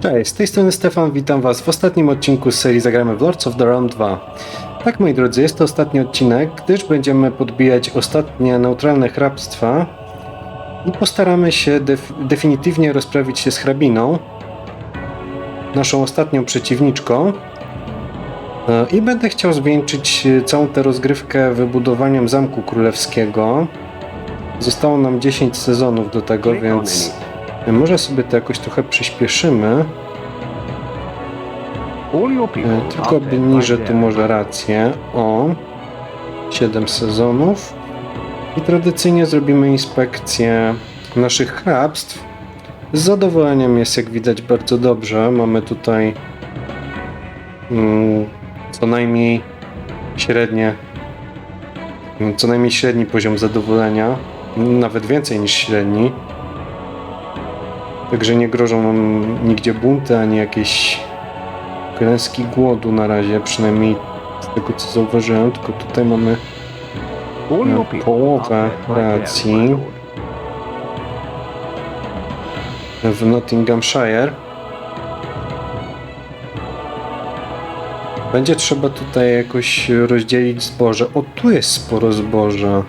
Cześć, z tej strony Stefan, witam Was w ostatnim odcinku z serii Zagramy w Lords of the Realm 2. Tak, moi drodzy, jest to ostatni odcinek, gdyż będziemy podbijać ostatnie neutralne hrabstwa i postaramy się def definitywnie rozprawić się z hrabiną, naszą ostatnią przeciwniczką. E, I będę chciał zwieńczyć e, całą tę rozgrywkę wybudowaniem Zamku Królewskiego. Zostało nam 10 sezonów do tego, więc może sobie to jakoś trochę przyspieszymy. E, Tylko right tu może rację. O 7 sezonów. I tradycyjnie zrobimy inspekcję naszych hrabstw. Z zadowoleniem jest, jak widać, bardzo dobrze. Mamy tutaj mm, co najmniej średnie, co najmniej średni poziom zadowolenia, nawet więcej niż średni. Także nie grożą nam nigdzie bunty ani jakieś klęski głodu na razie, przynajmniej z tego co zauważyłem, tylko tutaj mamy e, połowę racji. w Nottinghamshire. Będzie trzeba tutaj jakoś rozdzielić zboże. O, tu jest sporo zboża.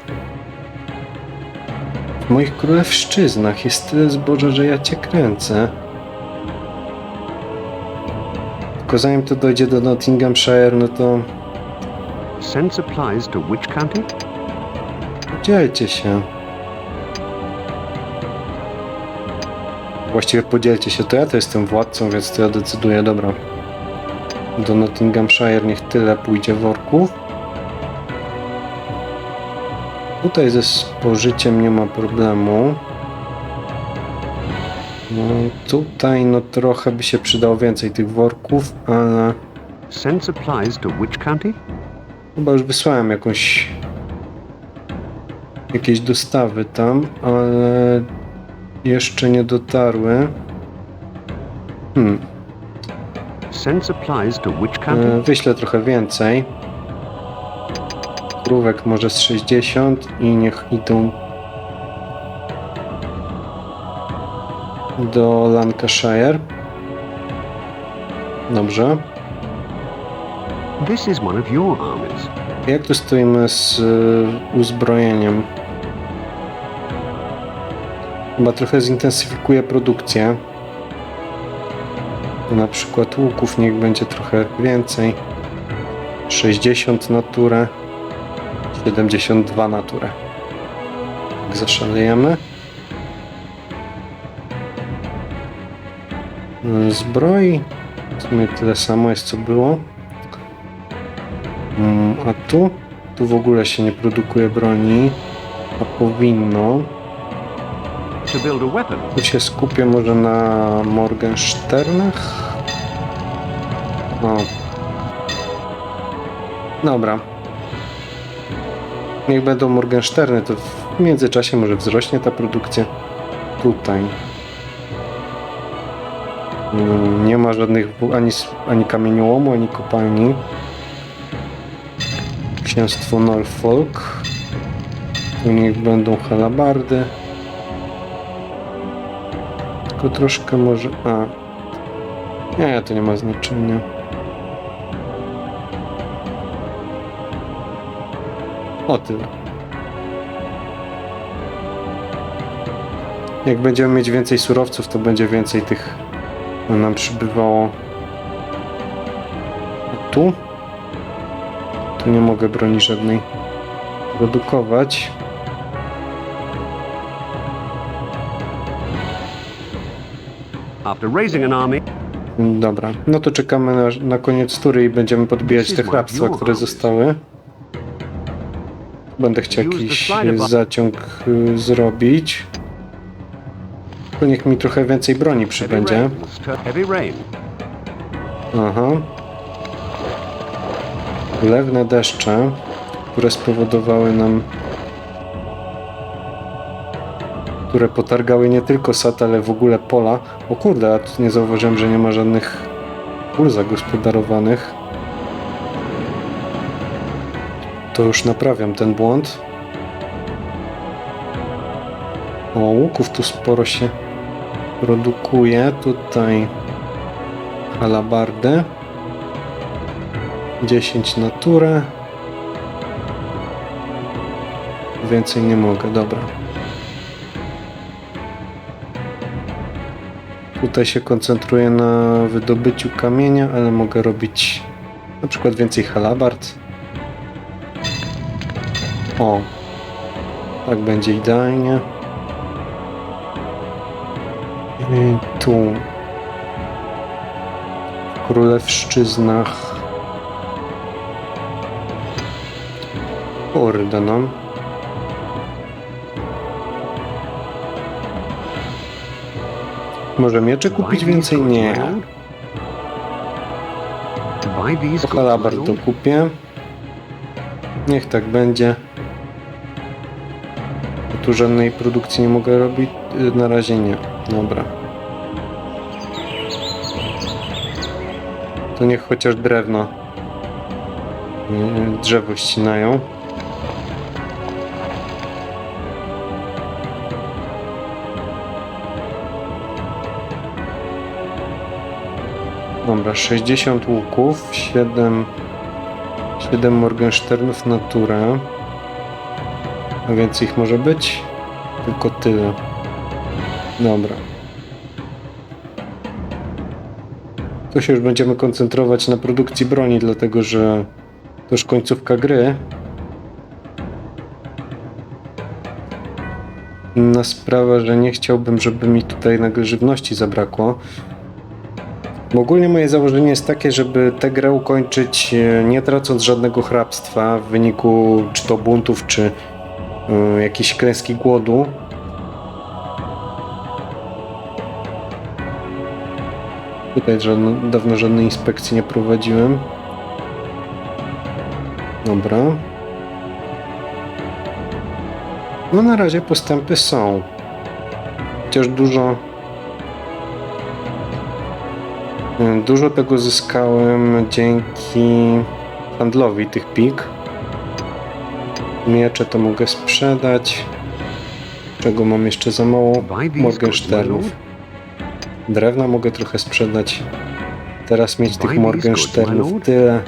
W moich królewszczyznach jest tyle zboża, że ja cię kręcę. Tylko zanim to dojdzie do Nottinghamshire, no to Send supplies to which county? Podzielcie się. Właściwie podzielcie się, to ja to jestem władcą, więc to ja decyduję, dobra. Do Nottinghamshire niech tyle pójdzie worków. Tutaj ze spożyciem nie ma problemu. No, tutaj no trochę by się przydało więcej tych worków, ale Send supplies to which county? Chyba już wysłałem jakąś jakieś dostawy tam, ale jeszcze nie dotarły. Hmm, Send supplies to which e, county? wyślę trochę więcej. Krówek może z 60 i niech idą do Lancashire. Dobrze. This is one of your armies. Jak tu stoimy z y, uzbrojeniem? Chyba trochę zintensyfikuję produkcję. Na przykład łuków niech będzie trochę więcej. 60 naturę, 72 naturę. Tak zaszalejemy. Zbroi. W sumie tyle samo jest co było. Mm, A tu? Tu w ogóle się nie produkuje broni. A powinno. Tu się skupię może na Morgensternach. O. Dobra. Niech będą Morgensterny, to w międzyczasie może wzrośnie ta produkcja. Tutaj. Mm, Nie ma żadnych ani, ani kamieniołomu, ani kopalni. Księstwo Norfolk. Tu niech będą halabardy. Tylko troszkę może... A. Nie, to nie ma znaczenia. O tyle. Jak będziemy mieć więcej surowców, to będzie więcej tych nam przybywało. A tu? Tu nie mogę broni żadnej produkować. After raising an army, Dobra, no to czekamy na, na koniec tury i będziemy podbijać te hrabstwa, które zostały. Będę chciał jakiś e, zaciąg y, zrobić. To niech mi trochę więcej broni przybędzie. Aha. Lewne deszcze, które spowodowały nam... Które potargały nie tylko sad, ale w ogóle pola. O kurde, a tu nie zauważyłem, że nie ma żadnych pól zagospodarowanych. To już naprawiam ten błąd. O, łuków tu sporo się produkuje. Tutaj halabardę. 10 naturę. Więcej nie mogę, dobra. Tutaj się koncentruję na wydobyciu kamienia, ale mogę robić na przykład więcej halabard. O, tak będzie idealnie. I tu. W Królewszczyznach. Kurde no. Może miecze kupić więcej? Nie. To goods, my halabard lord. dokupię. Niech tak będzie. Tu żadnej produkcji nie mogę robić. Y, Na razie nie. Dobra. To niech chociaż drewno. y, Drzewo ścinają. Dobra, 60 łuków, 7, 7 Morgensternów natura. A więcej ich może być? Tylko tyle. Dobra. To się już będziemy koncentrować na produkcji broni, dlatego że to już końcówka gry. Inna sprawa, że nie chciałbym, żeby mi tutaj nagle żywności zabrakło. Bo ogólnie moje założenie jest takie, żeby tę grę ukończyć e, nie tracąc żadnego hrabstwa w wyniku czy to buntów, czy y, jakiejś klęski głodu. Tutaj żadno, dawno żadnej inspekcji nie prowadziłem. Dobra. No na razie postępy są. Chociaż dużo Dużo tego zyskałem dzięki handlowi tych pik. Miecze to mogę sprzedać. Czego mam jeszcze za mało? Morgensternów. Drewna mogę trochę sprzedać. Teraz mieć tych Morgensternów tyle.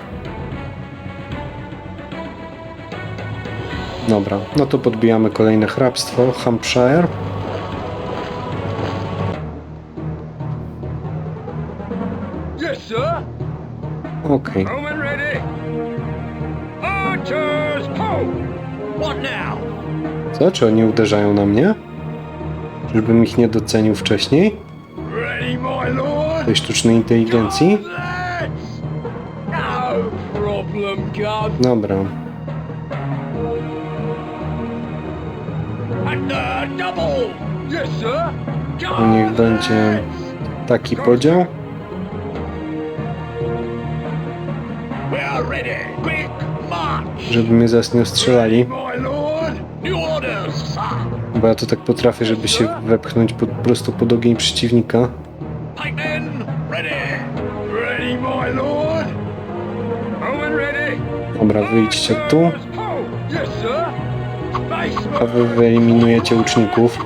Dobra, no to podbijamy kolejne hrabstwo. Hampshire. Okej. Home Co? Czy oni uderzają na mnie? Żebym ich nie docenił wcześniej? Tej sztucznej inteligencji? No. Dobra. To niech będzie taki podział. Żeby mnie zaraz nie ostrzelali. Bo ja to tak potrafię, żeby się wepchnąć po, po prostu pod ogień przeciwnika. Dobra, wyjdźcie tu, a wy wyeliminujecie łuczników.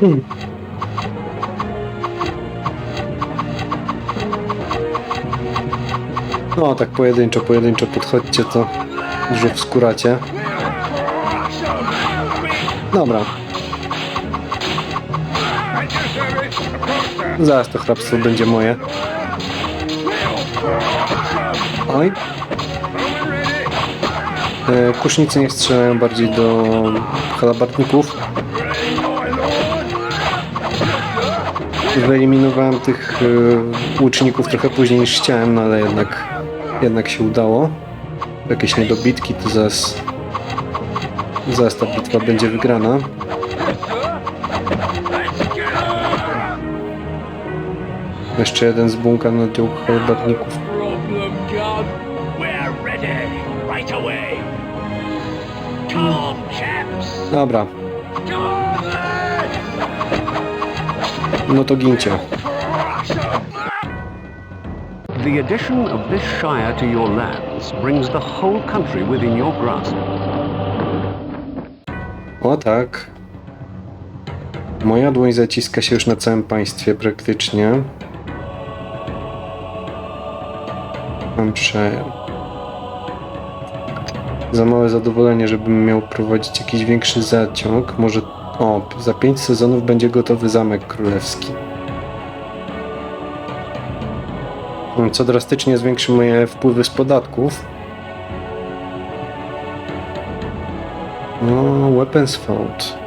Hmm. No, tak pojedynczo, pojedynczo podchodźcie, to dużo wskuracie. Dobra, zaraz to hrabstwo będzie moje. Oj, e, kusznicy nie strzelają bardziej do halabardników. Wyeliminowałem tych e, łuczników trochę później niż chciałem, no ale jednak, jednak się udało. Jakieś niedobitki, to zaraz, zaraz ta bitwa będzie wygrana. Jeszcze jeden na. Right away. Come on, chaps. Dobra, no to gincie. The addition of this shire to your lands brings the whole country within your grasp. O tak. Moja dłoń zaciska się już na całym państwie praktycznie. Mam przejem. Za małe zadowolenie, żebym miał prowadzić jakiś większy zaciąg. Może o, za 5 sezonów będzie gotowy Zamek Królewski. Co drastycznie zwiększy moje wpływy z podatków. No, Weapons Found.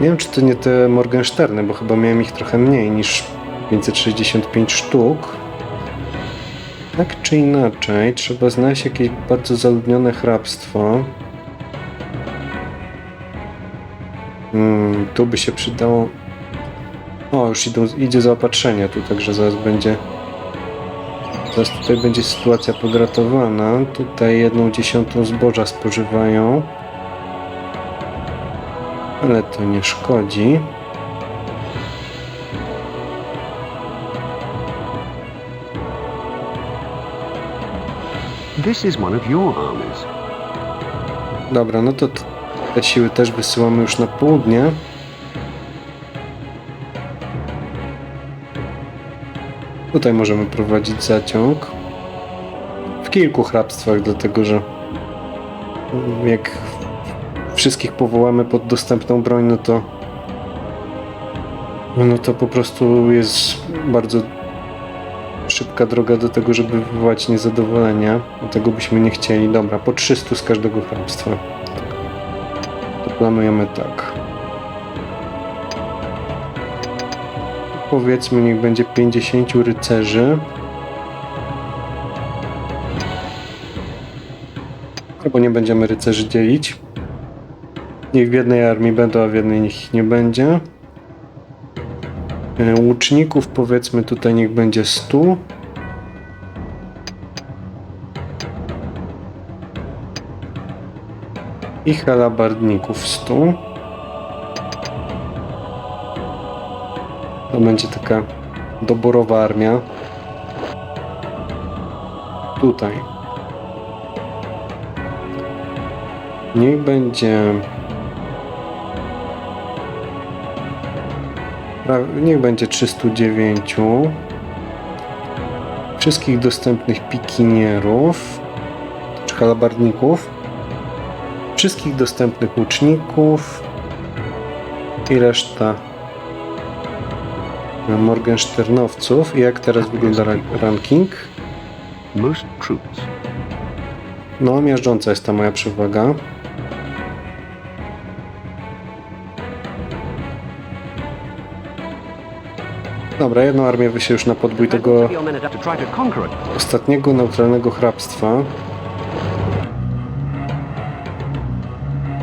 Nie wiem, czy to nie te Morgensterny, bo chyba miałem ich trochę mniej niż 565 sztuk. Tak czy inaczej, trzeba znaleźć jakieś bardzo zaludnione hrabstwo. Tu by się przydało. O, już idą, idzie zaopatrzenie tu, także zaraz będzie. Zaraz tutaj będzie sytuacja podratowana. Tutaj jedną dziesiątą zboża spożywają. Ale to nie szkodzi. This is one of your armies. Dobra, no to te siły też wysyłamy już na południe. Tutaj możemy prowadzić zaciąg. W kilku hrabstwach, dlatego że jak wszystkich powołamy pod dostępną broń, no to no to po prostu jest bardzo szybka droga do tego, żeby wywołać niezadowolenia. Tego byśmy nie chcieli. Dobra, po 300 z każdego hrabstwa. To planujemy tak. Powiedzmy, niech będzie 50 rycerzy. Albo nie będziemy rycerzy dzielić. Niech w jednej armii będą, a w jednej niech nie będzie. E, Łuczników powiedzmy tutaj niech będzie 100. I halabardników 100. Będzie taka doborowa armia. Tutaj. Niech będzie Niech będzie 309. Wszystkich dostępnych pikinierów, czy halabardników. Wszystkich dostępnych łuczników. I reszta Morgensternowców. I jak teraz wygląda ra- ranking? Most troops. No, miażdżąca jest ta moja przewaga. Dobra, jedną armię wyślę już na podbój tego ostatniego neutralnego hrabstwa.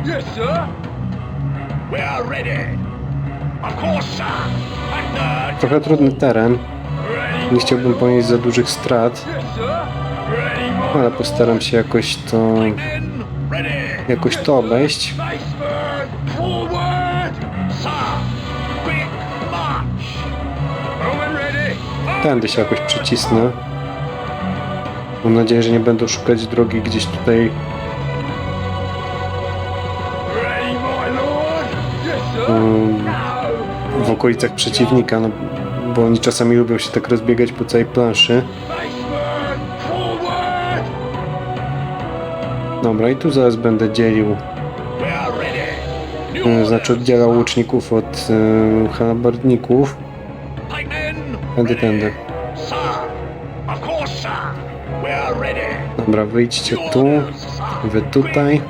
Yes, sir. We are ready. Of course, sir. Trochę trudny teren, nie chciałbym ponieść za dużych strat, ale postaram się jakoś to, jakoś to obejść. Tędy się jakoś przycisnę. Mam nadzieję, że nie będą szukać drogi gdzieś tutaj um. W okolicach przeciwnika, no, bo oni czasami lubią się tak rozbiegać po całej planszy. Dobra, i tu zaraz będę dzielił, e, znaczy sir. łuczników od e, halabardników. Tędy, tędy. Dobra, wyjdźcie tu, wy tutaj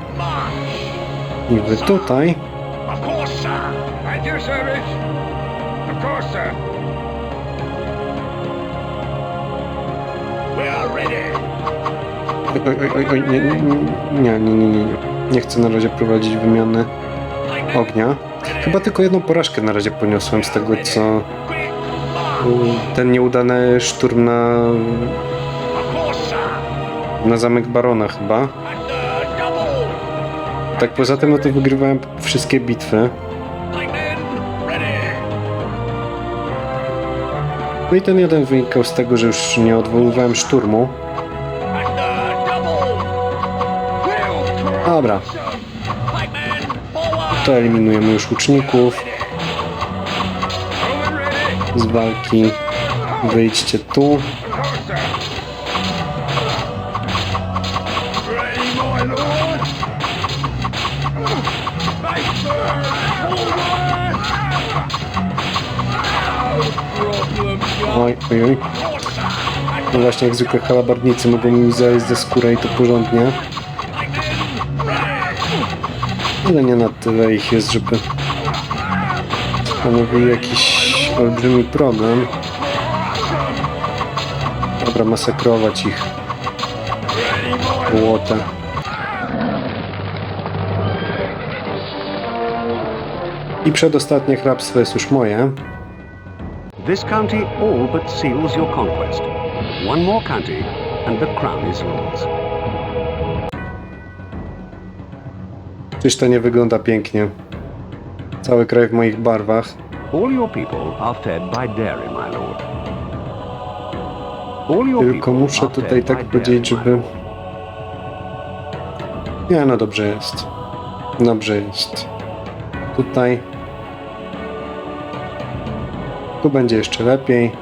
i wy tutaj. Oj, oj, oj, nie, nie, nie, nie, nie, nie, nie. Chcę na razie prowadzić wymiany ognia. Chyba tylko jedną porażkę na razie poniosłem z tego, co march. ten nieudany szturm na, na zamek barona chyba. Tak poza tym, no to wygrywałem wszystkie bitwy. No i ten jeden wynikał z tego, że już nie odwoływałem szturmu. Dobra, to eliminujemy już łuczników z walki. Wyjdźcie tu. Oj, oj, oj. No właśnie, jak zwykle halabardnicy mogą mi zajść ze skórę i to porządnie. Ale nie na tyle ich jest, żeby stanowili jakiś olbrzymi problem. Dobra, masakrować ich. Łotę. I przedostatnie hrabstwo jest już moje. This county all but seals your conquest. One more county, and the crown is yours. Czyż to nie wygląda pięknie? Cały kraj w moich barwach. All your people are fed by dairy, my lord. All your Tylko muszę tutaj tak powiedzieć, żeby... Nie, no dobrze jest. Dobrze jest. Tutaj. Tu będzie jeszcze lepiej.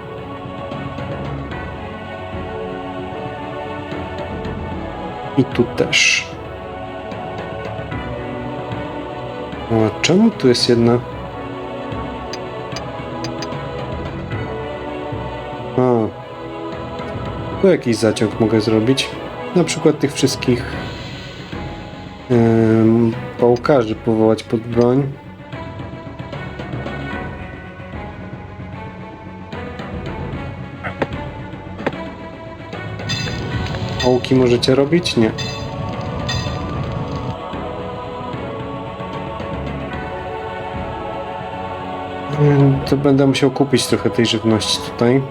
I tu też. A czemu tu jest jedna? A. Tu jakiś zaciąg mogę zrobić. Na przykład tych wszystkich Ym, pałkarzy powołać pod broń. Pałki możecie robić? Nie. To będę musiał kupić trochę tej żywności tutaj.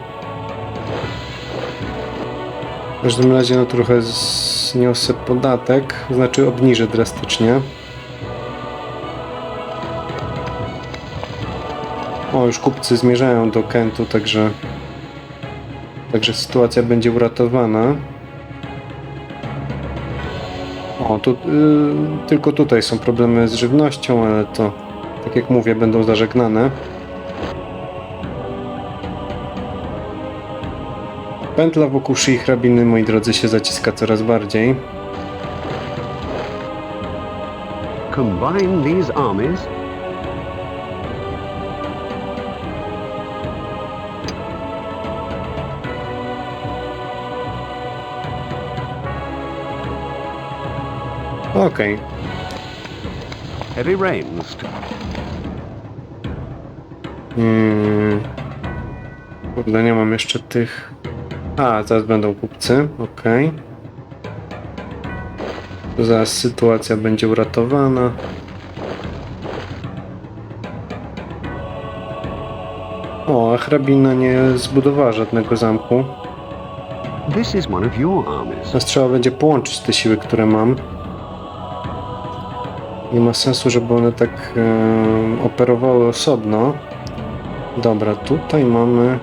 W każdym razie no trochę zniosę podatek, znaczy obniżę drastycznie. O, już kupcy zmierzają do Kentu, także także sytuacja będzie uratowana. O, tu, y, tylko tutaj są problemy z żywnością, ale to, tak jak mówię, będą zażegnane. Pętla wokół szyi hrabiny, moi drodzy, się zaciska coraz bardziej. Combine these armies, Okej, heavy rains, Hmm. Kurde, nie mam jeszcze tych. A, zaraz będą kupcy, okej. To Zaraz sytuacja będzie uratowana. O, a hrabina nie zbudowała żadnego zamku. This is one of your armies. Teraz trzeba będzie połączyć te siły, które mam. Nie ma sensu, żeby one tak e, operowały osobno. Dobra, tutaj mamy.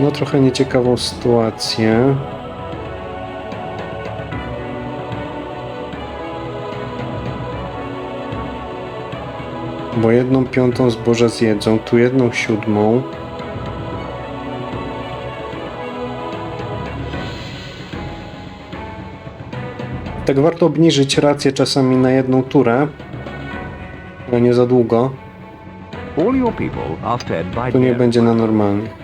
No trochę nieciekawą sytuację. Bo jedną piątą zboża zjedzą, tu jedną siódmą. Tak warto obniżyć rację czasami na jedną turę, ale nie za długo. Tu nie będzie na normalnie.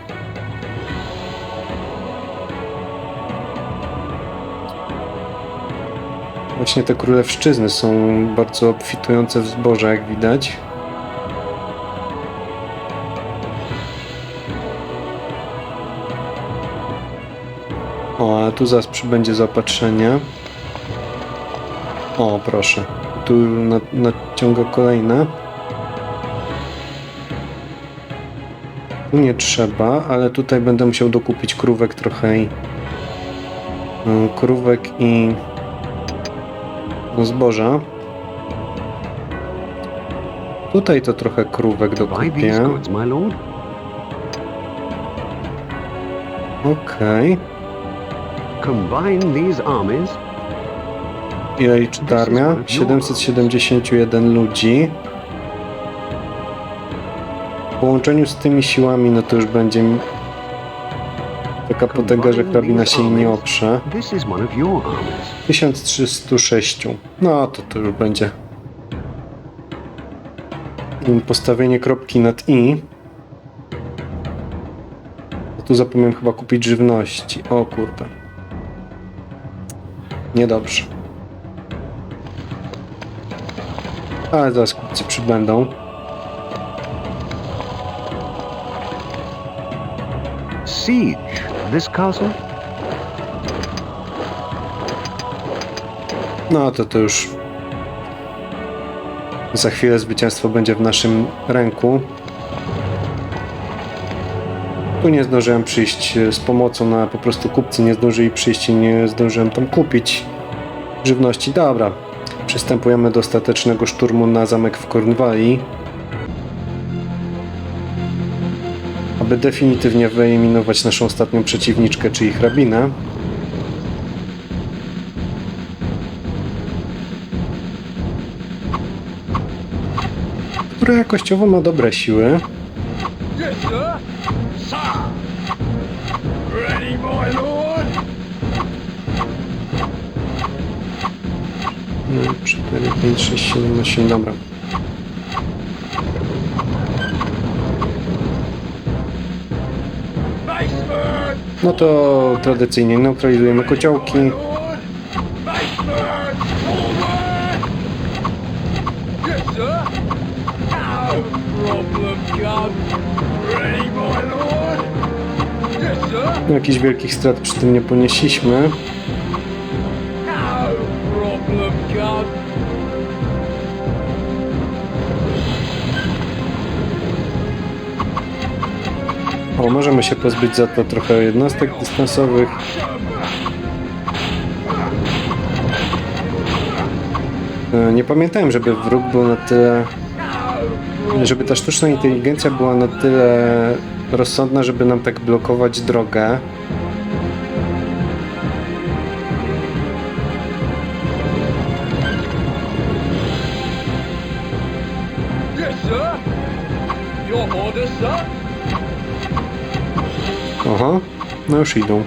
Właśnie te królewszczyzny są bardzo obfitujące w zboże, jak widać. O, a tu zaraz przybędzie zaopatrzenie. O, proszę. Tu na- naciąga kolejne. Tu nie trzeba, ale tutaj będę musiał dokupić krówek trochę i... y, Krówek i... Zboża. Tutaj to trochę krówek dokupię. lord. combine these armies, Ile liczy ta armia? 771 ludzi. W połączeniu z tymi siłami, no to już będzie taka potęga, że hrabina się jej nie oprze. this is one of your armies. 1306. No to to już będzie. Postawienie kropki nad i. Tu zapomniałem chyba kupić żywności. O kurde. Niedobrze. Ale zaraz kupcy przybędą. Siege this castle? No to to już za chwilę zwycięstwo będzie w naszym ręku. Tu nie zdążyłem przyjść e, z pomocą, no a po prostu kupcy nie zdążyli przyjść i nie zdążyłem tam kupić żywności. Dobra, przystępujemy do ostatecznego szturmu na zamek w Cornwalli. Aby definitywnie wyeliminować naszą ostatnią przeciwniczkę, czyli hrabinę. która jakościowo ma dobre siły. Lord. 4, 5, 6, 7, 8, dobra. No to tradycyjnie neutralizujemy kociołki. Jakichś wielkich strat przy tym nie ponieśliśmy. O, możemy się pozbyć za to trochę jednostek dystansowych. E, Nie pamiętałem, żeby wróg był na tyle... Żeby ta sztuczna inteligencja była na tyle rozsądna, żeby nam tak blokować drogę. No już idą.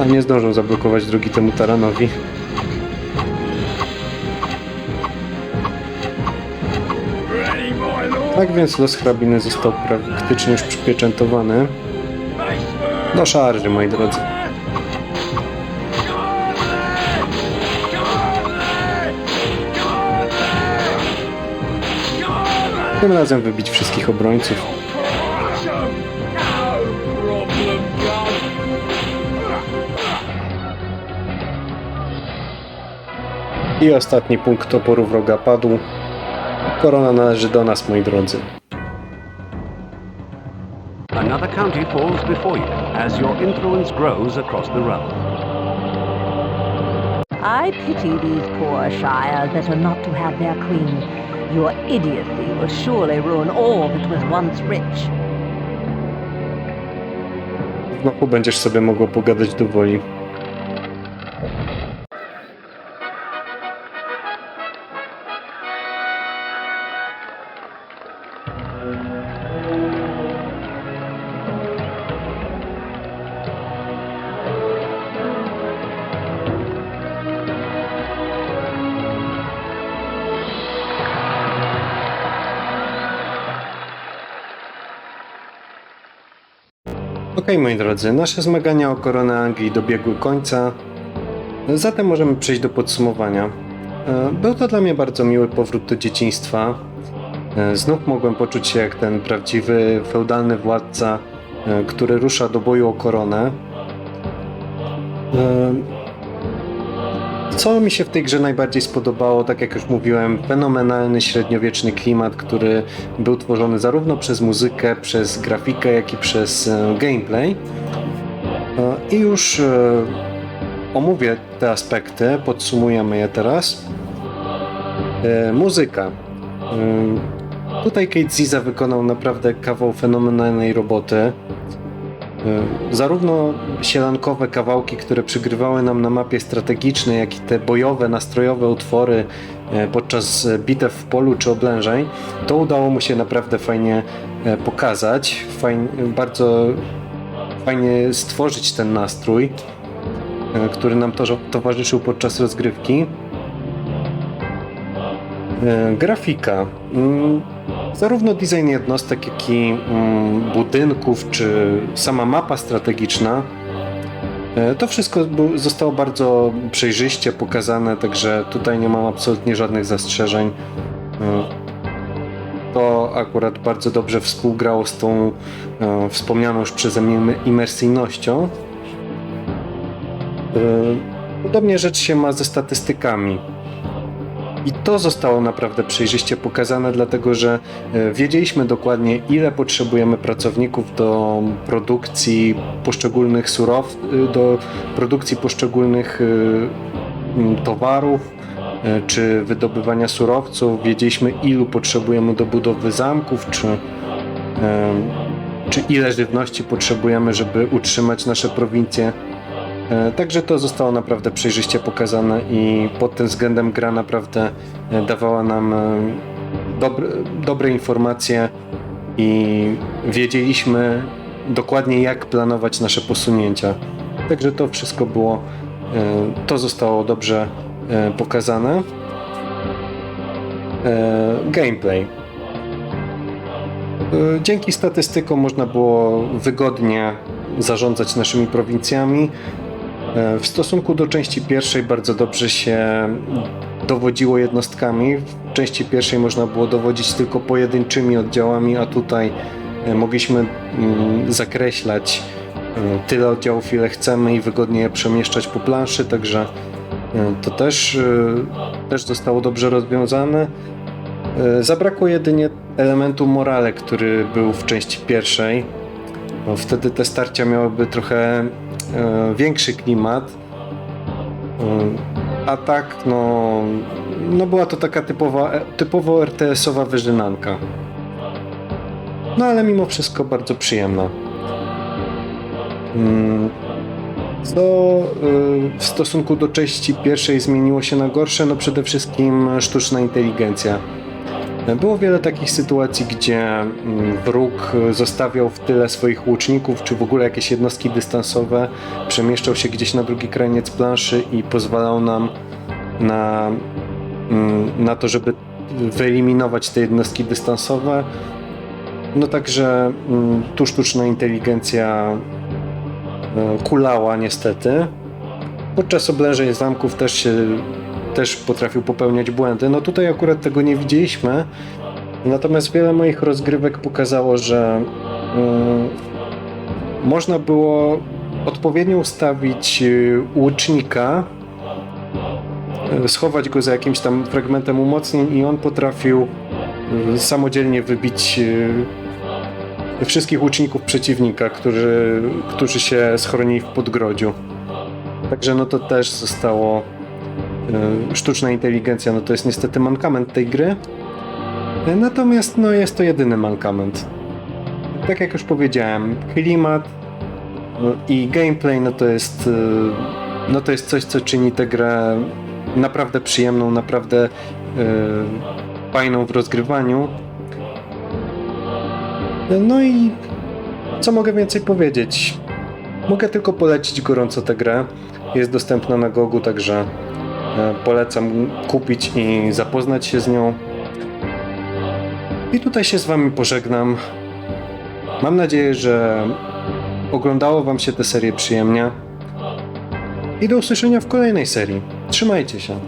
A nie zdążą zablokować drogi temu taranowi. Tak więc los hrabiny został praktycznie już przypieczętowany. Do szarży, moi drodzy. Tym razem wybić wszystkich obrońców. I ostatni punkt oporu wroga padł. Korona należy do nas, moi drodzy. Another county falls before you as your influence grows across the realm. I pity these poor shires that are not to have their queen. Your idiocy will surely ruin all that was once rich. Znowu będziesz sobie mogło pogadać do woli. Okej, moi drodzy, nasze zmagania o koronę Anglii dobiegły końca. Zatem możemy przejść do podsumowania. E, Był to dla mnie bardzo miły powrót do dzieciństwa. E, Znów mogłem poczuć się jak ten prawdziwy feudalny władca, e, który rusza do boju o koronę. Co mi się w tej grze najbardziej spodobało, tak jak już mówiłem, fenomenalny średniowieczny klimat, który był tworzony zarówno przez muzykę, przez grafikę, jak i przez e, gameplay. E, I już e, omówię te aspekty, podsumujemy je teraz. Muzyka. Tutaj Kate Ziza wykonał naprawdę kawał fenomenalnej roboty. Y, Zarówno sielankowe kawałki, które przygrywały nam na mapie strategicznej, jak i te bojowe, nastrojowe utwory y, podczas bitew w polu czy oblężeń, to udało mu się naprawdę fajnie pokazać, fajnie, bardzo fajnie stworzyć ten nastrój, który nam to, towarzyszył podczas rozgrywki. Grafika. Zarówno design jednostek, jak i mm, budynków, czy sama mapa strategiczna, e, to wszystko zostało bardzo przejrzyście pokazane, także tutaj nie mam absolutnie żadnych zastrzeżeń. E, To akurat bardzo dobrze współgrało z tą e, wspomnianą już przeze mnie im- imersyjnością. Podobnie rzecz się ma ze statystykami. I to zostało naprawdę przejrzyście pokazane, dlatego że e, wiedzieliśmy dokładnie, ile potrzebujemy pracowników do produkcji poszczególnych surowców, do produkcji poszczególnych m, towarów e, czy wydobywania surowców. Wiedzieliśmy, ilu potrzebujemy do budowy zamków, czy, czy ile żywności potrzebujemy, żeby utrzymać nasze prowincje. E, Także to zostało naprawdę przejrzyście pokazane i pod tym względem gra naprawdę e, dawała nam e, dobre, dobre informacje i wiedzieliśmy dokładnie jak planować nasze posunięcia. Także to wszystko było, to zostało dobrze pokazane. Gameplay. Dzięki statystykom można było wygodnie zarządzać naszymi prowincjami. E, W stosunku do części pierwszej bardzo dobrze się dowodziło jednostkami. W części pierwszej można było dowodzić tylko pojedynczymi oddziałami, a tutaj e, mogliśmy mm, zakreślać e, tyle oddziałów, ile chcemy i wygodnie je przemieszczać po planszy, także to też, też zostało dobrze rozwiązane. Zabrakło jedynie elementu morale, który był w części pierwszej. Wtedy te starcia miałyby trochę większy klimat. E, a tak, no, no była to taka typowa, e, typowo RTS-owa wyżynanka. No ale mimo wszystko bardzo przyjemna. Mm, Co w stosunku do części pierwszej zmieniło się na gorsze? No przede wszystkim sztuczna inteligencja. Było wiele takich sytuacji, gdzie mm, wróg zostawiał w tyle swoich łuczników, czy w ogóle jakieś jednostki dystansowe, przemieszczał się gdzieś na drugi kraniec planszy i pozwalał nam na, mm, na to, żeby wyeliminować te jednostki dystansowe. No także mm, tu sztuczna inteligencja e, kulała niestety. Podczas oblężeń zamków też się też potrafił popełniać błędy. No tutaj akurat tego nie widzieliśmy. Natomiast wiele moich rozgrywek pokazało, że mm, można było odpowiednio ustawić y, łucznika, y, schować go za jakimś tam fragmentem umocnień i on potrafił y, samodzielnie wybić wszystkich łuczników przeciwnika, którzy, którzy się schronili w podgrodziu. Także no to też zostało sztuczna inteligencja, no to jest niestety mankament tej gry. E, Natomiast no jest to jedyny mankament. Tak jak już powiedziałem, klimat no, i gameplay no to jest e, no to jest coś, co czyni tę grę naprawdę przyjemną, naprawdę e, fajną w rozgrywaniu. E, No i co mogę więcej powiedzieć? Mogę tylko polecić gorąco tę grę. Jest dostępna na Gogu, także e, polecam kupić i zapoznać się z nią. I tutaj się z Wami pożegnam. Mam nadzieję, że oglądało Wam się tę serię przyjemnie. I do usłyszenia w kolejnej serii. Trzymajcie się.